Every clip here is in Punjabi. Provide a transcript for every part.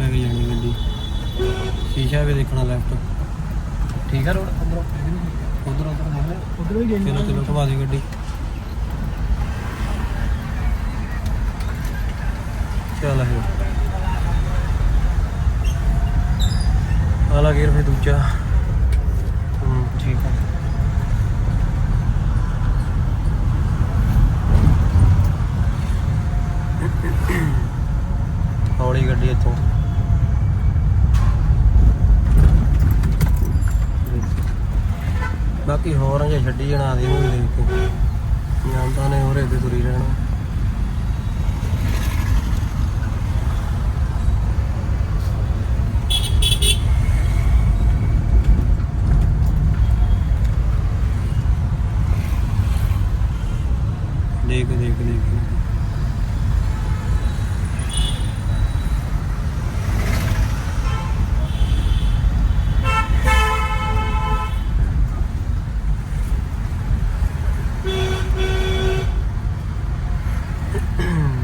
ਲੈ ਕੇ ਜਾਣੀ ਗੱਡੀ। ਸ਼ੀਸ਼ਾ ਵੀ ਦੇਖਣਾ ਲੈਫਟ ਠੀਕ ਆ ਰੋਡ ਅੰਦਰੋਂ ਉਧਰ ਉਧਰ ਮੁੰਡੇ ਉਧਰ ਵੀ ਗਏ ਚਲੋ ਚਲੋ ਦੇ ਗੱਡੀ। ਚੱਲ ਹੈ ਆਲਾ ਗੇਰ ਫੇ ਦੂਜਾ। ਹੂੰ ਠੀਕ ਆ ਹੌਲੀ ਗੱਡੀ ਇੱਥੋਂ ਬਾਕੀ ਹੋਰ ਜੇ ਛੱਡੀ ਜਣਾ ਦੇ ਨੂੰ ਦੇਖ ਕੇ। ਜਾਂਦਾ ਨੇ ਹੋਰੇ ਤੇ ਤੁਰੀ ਰਹਿਣਾ। ਦੇਖ ਦੇਖ ਦੇਖ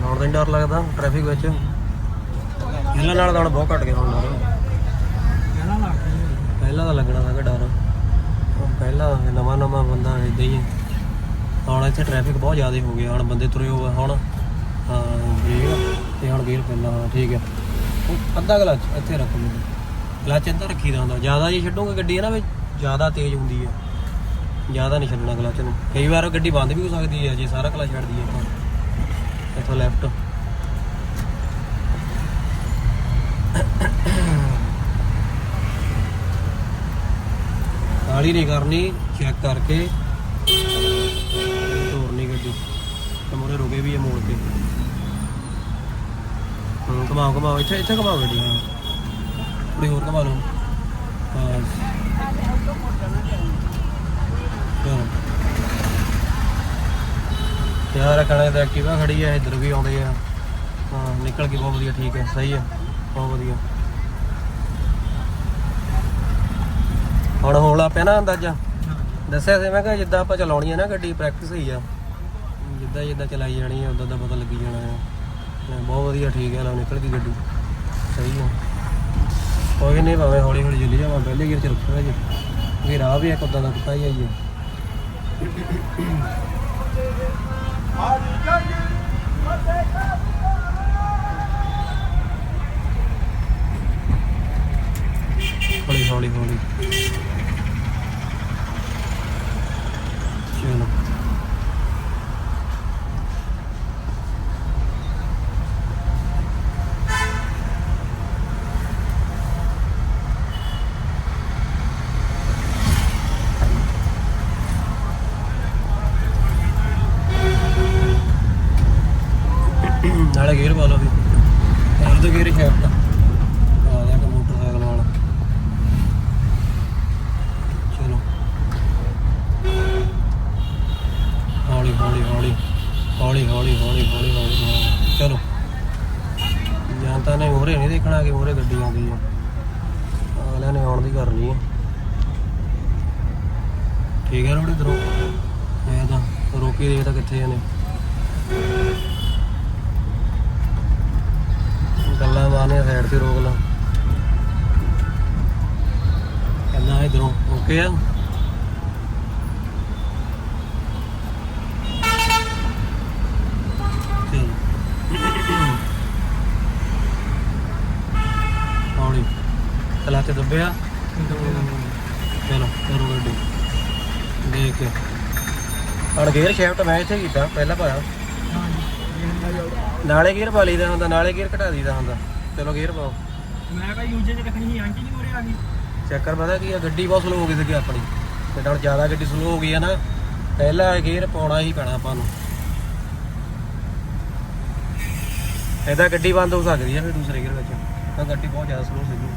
ਹੁਣ ਤਾਂ ਨੀ ਡਰ ਲੱਗਦਾ ਟ੍ਰੈਫਿਕ ਵਿੱਚ। ਪਹਿਲਾਂ ਨਾਲ ਤਾਂ ਹੁਣ ਬਹੁਤ ਘਟ ਗਿਆ ਹੁਣ ਡਰ। ਪਹਿਲਾਂ ਤਾਂ ਲੱਗਣਾ ਸੀਗਾ ਡਰ। ਪਹਿਲਾਂ ਨਵਾਂ ਨਵਾਂ ਬੰਦਾ ਇਦਾਂ ਹੀ ਹੈ। ਹੁਣ ਇੱਥੇ ਟ੍ਰੈਫਿਕ ਬਹੁਤ ਜ਼ਿਆਦਾ ਹੋ ਗਿਆ। ਹੁਣ ਬੰਦੇ ਤੁਰੇ ਹੋ ਹੁਣ ਹਾਂ ਤੇ ਹੁਣ ਗੇਅਰ ਪਹਿਲਾਂ ਹਾਂ ਠੀਕ ਹੈ। ਉਹ ਅੱਧਾ ਕਲਚ ਇੱਥੇ ਰੱਖ ਲਓ। ਕਲਚ ਇੱਧਰ ਰੱਖੀਦਾ ਹੁੰਦਾ। ਜ਼ਿਆਦਾ ਜੇ ਛੱਡੋਗੇ ਗੱਡੀ ਹੈ ਨਾ ਵੀ ਜ਼ਿਆਦਾ ਤੇਜ਼ ਹੁੰਦੀ ਹੈ। ਜ਼ਿਆਦਾ ਨਹੀਂ ਛੱਡਣਾ ਕਲਚ ਨੂੰ। ਕਈ ਵਾਰ ਗੱਡੀ ਬੰਦ ਵੀ ਹੋ ਸਕਦੀ ਹੈ ਜੇ ਸਾਰਾ ਕਲਚ ਛੱਡਦੀ ਹੈ ਆਪਾਂ। ਇੱਥੋਂ ਲੈਫਟ ਕਾਲੀ ਨਹੀਂ ਕਰਨੀ ਚੈੱਕ ਕਰਕੇ ਤੋਰਨੀ ਗੱਡੀ ਤੇ ਮੋਰੇ ਰੁਕੇ ਵੀ ਇਹ ਮੋੜ ਤੇ ਹਾਂ ਘਮਾਓ ਘਮਾਓ ਇੱਥੇ ਇੱਥੇ ਘਮਾਓ ਗੱਡੀ ਥੋੜੀ ਹੋਰ ਘਮਾ ਲਓ ਹਾਂ ਚਲੋ ਯਾਰ ਕਣੇ ਤਾਂ ਐਕਟਿਵਾ ਖੜੀ ਹੈ, ਇੱਧਰ ਵੀ ਆਉਂਦੇ ਆ। ਹਾਂ, ਨਿਕਲ ਕੇ ਬਹੁਤ ਵਧੀਆ, ਠੀਕ ਹੈ, ਸਹੀ ਹੈ, ਬਹੁਤ ਵਧੀਆ। ਹੁਣ ਹੋਲਾ ਪਿਆ ਨਾ ਅੰਦਾਜ਼ਾ। ਦੱਸਿਆ ਸੀ ਮੈਂ ਕਿ ਜਿੱਦਾਂ ਆਪਾਂ ਚਲਾਉਣੀ ਹੈ ਨਾ ਗੱਡੀ ਪ੍ਰੈਕਟਿਸ ਹੀ ਆ। ਜਿੱਦਾਂ ਜਿੱਦਾਂ ਚਲਾਈ ਜਾਣੀ ਹੈ ਉਦਾਂ ਦਾ ਪਤਾ ਲੱਗੀ ਜਾਣਾ ਹੈ। ਬਹੁਤ ਵਧੀਆ, ਠੀਕ ਹੈ, ਲਓ, ਨਿਕਲ ਗਈ ਗੱਡੀ। ਸਹੀ ਹੈ। ਕੋਈ ਨਹੀਂ, ਭਾਵੇਂ ਹੌਲੀ ਹੌਲੀ ਚੱਲੀ ਜਾਵਾਂ, ਪਹਿਲੇ ਗੇਅਰ ਚ ਰੱਖਿਆ ਜੀ। ਇਹ ਰਾਹ ਵੀ ਇੱਕ ਉਦਾਂ ਦਾ ਕੁੱਤਾ ਹੀ ਆਈ ਹੈ ਹੌਲੀ ਹੌਲੀ ਹੌਲੀ ਚਲੋ ਨਾਲੇ ਗੇਅਰ ਪਾ ਲਓ ਵੀ। ਇਹ ਤਾਂ ਗੇਅਰ ਸ਼ੈਫਟ ਆ ਗਿਆ ਕਿ ਮੋਟਰਸਾਈਕਲ ਵਾਲਾ। ਚਲੋ। ਹੌਲੀ ਹੌਲੀ ਹੌਲੀ। ਹੌਲੀ ਹੌਲੀ ਹੌਲੀ ਹੌਲੀ ਹੌਲੀ ਚਲੋ। ਜਾਂ ਤਾਂ ਨੇ ਮੋਰੇ ਨਹੀਂ ਦੇਖਣਾ ਕਿ ਮੋਰੇ ਗੱਡੀ ਆਉਂਦੀ ਹੈ ਅਗਲਿਆਂ ਨੇ ਆਉਣ ਦੀ ਕਰਨੀ ਹੈ ਠੀਕ ਹੈ ਰੋੜੀ ਦਰੋ ਮੈਂ ਤਾਂ ਰੋਕੀ ਦੇਖਦਾ ਕਿੱਥੇ ਜਾਣੇ ਮਾਰਨੀਆਂ ਸਾਈਡ ਤੇ ਰੋਕ ਲਾ। ਕਹਿੰਦਾ ਇਧਰੋਂ ਓਕੇ ਆ ਹੌਲੀ ਚਲਾ ਦੱਬਿਆ। ਚਲੋ ਕਰੋ ਗੱਡੀ। ਦੇਖ। ਹਣ ਗੇਅਰ ਸ਼ਿਫਟ ਮੈਂ ਇੱਥੇ ਕੀਤਾ ਪਹਿਲਾਂ ਪਾਇਆ। ਨਾਲੇ ਗੇਅਰ ਪਾ ਲਈਦਾ ਹੁੰਦਾ ਨਾਲੇ ਗੇਅਰ ਘਟਾ ਦਈਦਾ ਹੁੰਦਾ। ਚਲੋ ਗੇਅਰ ਪਾਓ। ਮੈਂ ਭਾਈ ਯੂਜੇ ਚ ਰੱਖਣੀ ਸੀ ਆਂਟੀ ਨਹੀਂ ਮੋਰੇ ਆ ਗਈ ਚੱਕਰ ਪਤਾ ਕੀ ਆ ਗੱਡੀ ਬਹੁਤ ਸਲੋ ਹੋ ਗਈ ਸੀਗੀ ਆਪਣੀ। ਤੇ ਹੁਣ ਜ਼ਿਆਦਾ ਗੱਡੀ ਸਲੋ ਹੋ ਗਈ ਆ ਨਾ ਪਹਿਲਾ ਗੇਅਰ ਪਾਉਣਾ ਹੀ ਪੈਣਾ ਆਪਾਂ ਨੂੰ। ਇਹਦਾ ਗੱਡੀ ਬੰਦ ਹੋ ਸਕਦੀ ਆ ਫਿਰ ਦੂਸਰੇ ਗੇਅਰ ਵਿੱਚ। ਤਾਂ ਗੱਡੀ ਬਹੁਤ ਜ਼ਿਆਦਾ ਸਲੋ ਸੀਗੀ।